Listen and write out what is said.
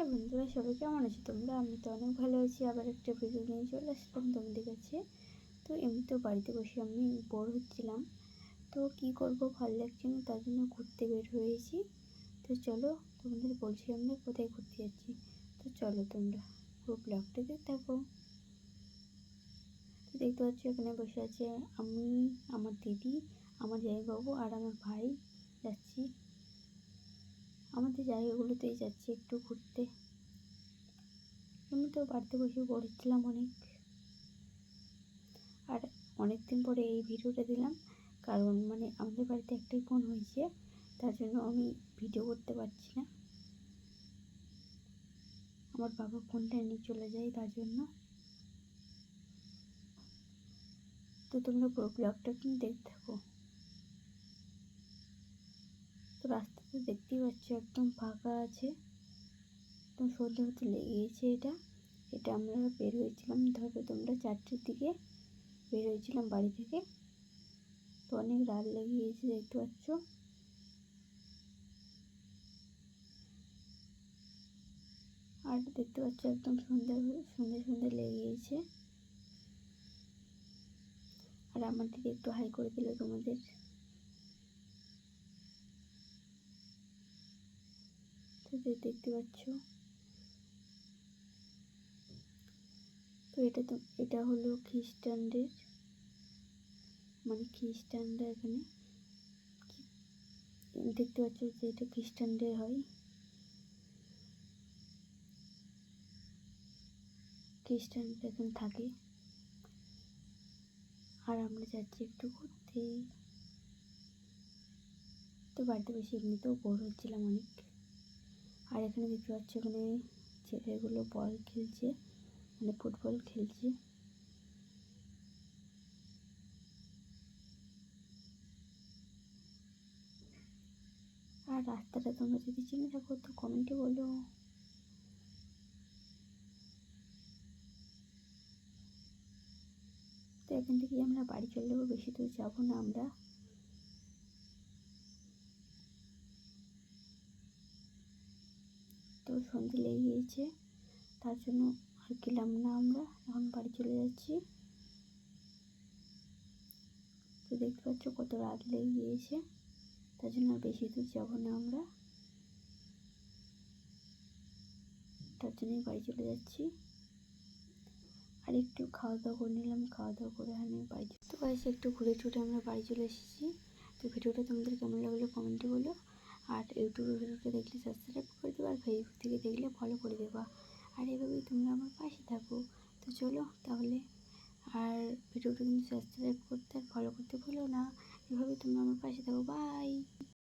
Hello বন্ধুরা, সবাই কেমন আছো তোমরা? আমি তো অনেক ভালো আছি। আবার একটা ভিডিও নিয়ে চলে আসলাম তোমাদের কাছে। তো এমনিতেও বাড়িতে বসে আমি বোর হচ্ছিলাম। তো কি করব, ভালো লাগছে না, তার জন্য ঘুরতে বের হয়েছি। তো চলো, তোমাদের বলছি আমরা কোথায় ঘুরতে যাচ্ছি। তো চলো তোমরা পুরো ব্লগটাতে থাকো। তো দেখতে পাচ্ছ, এখানে বসে আছে আমি, আমার দিদি, আমার জামাইবাবু আর আমার ভাই। যাচ্ছি। আমাদের জায়গাগুলোতেই যাচ্ছি একটু ঘুরতে। আমি তো বাড়িতে বসে পড়েছিলাম অনেক। আর অনেক দিন পরে এই ভিডিওটা দিলাম, কারণ মানে আমাদের বাড়িতে একটাই ফোন হয়েছে, তার জন্য আমি ভিডিও করতে পারছি না। আমার বাবা ফোনটা নিয়ে চলে যায় তার জন্য। তো তোমরা পুরো ব্লগটা কিন্তু দেখতে থাকো তো রাস্তাতে দেখতেই পাচ্ছ, একদম ফাঁকা আছে। একদম সন্ধ্যে হতে লেগে গেছে এটা। এটা আমরা বের হয়েছিলাম, ধরো তোমরা চারটের দিকে বের হয়েছিলাম বাড়ি থেকে। তো অনেক রাত লেগে গিয়েছে দেখতে পাচ্ছ। আর দেখতে পাচ্ছ, একদম সন্ধ্যা সন্ধ্যে সন্ধ্যে লেগে আর আমার দিকে একটু হাই করে দিল তোমাদের। তো দেখতে পাচ্ছ? তো এটা তো, এটা হলো খ্রিস্টানদের মানে খ্রিস্টানরা এখানে দেখতে পাচ্ছ যে এটা খ্রিস্টানদের হয়। খ্রিস্টানরা এখানে থাকে। আর আমরা যাচ্ছি একটু ঘুরতে। তো বাড়িতে বসে এমনিতেও বোর হচ্ছিলাম অনেক। আর এখানে দেখতে পাচ্ছি এখানে ছেলেগুলো বল খেলছে মানে ফুটবল খেলছে। আর রাস্তাটা তোমরা যদি চিনে থাকো, তো কমেন্টে বলো। তো এখান থেকে আমরা বাড়ি চলে যাব, বেশি দূর যাব না আমরা। তো সন্ধে লেগে গিয়েছে। তার জন্য আর গেলাম না আমরা, এখন বাড়ি চলে যাচ্ছি। তো দেখতে পাচ্ছ কত রাত লেগে গিয়েছে। তার জন্য আর বেশি দূর যাব না আমরা। তার জন্যই বাড়ি চলে যাচ্ছি। আর একটু খাওয়া দাওয়া করে নিলাম খাওয়া দাওয়া করে আমি বাড়ি তো এসে একটু ঘুরে টুরে আমরা বাড়ি চলে এসেছি। তো ভিডিওটা তোমাদের কেমন লাগল কমেন্টে বলো। আর ইউটিউবে ভিডিওটা দেখলে সাবস্ক্রাইব করে দেবো, আর ফেসবুক থেকে দেখলে ফলো করে দেবা। আর এভাবেই তোমরা আমার পাশে থাকো। তো চলো তাহলে, আর ভিডিওটা কিন্তু সাবস্ক্রাইব করতে আর ফলো করতে ভুলো না। এভাবেই তোমরা আমার পাশে থাকো। বাই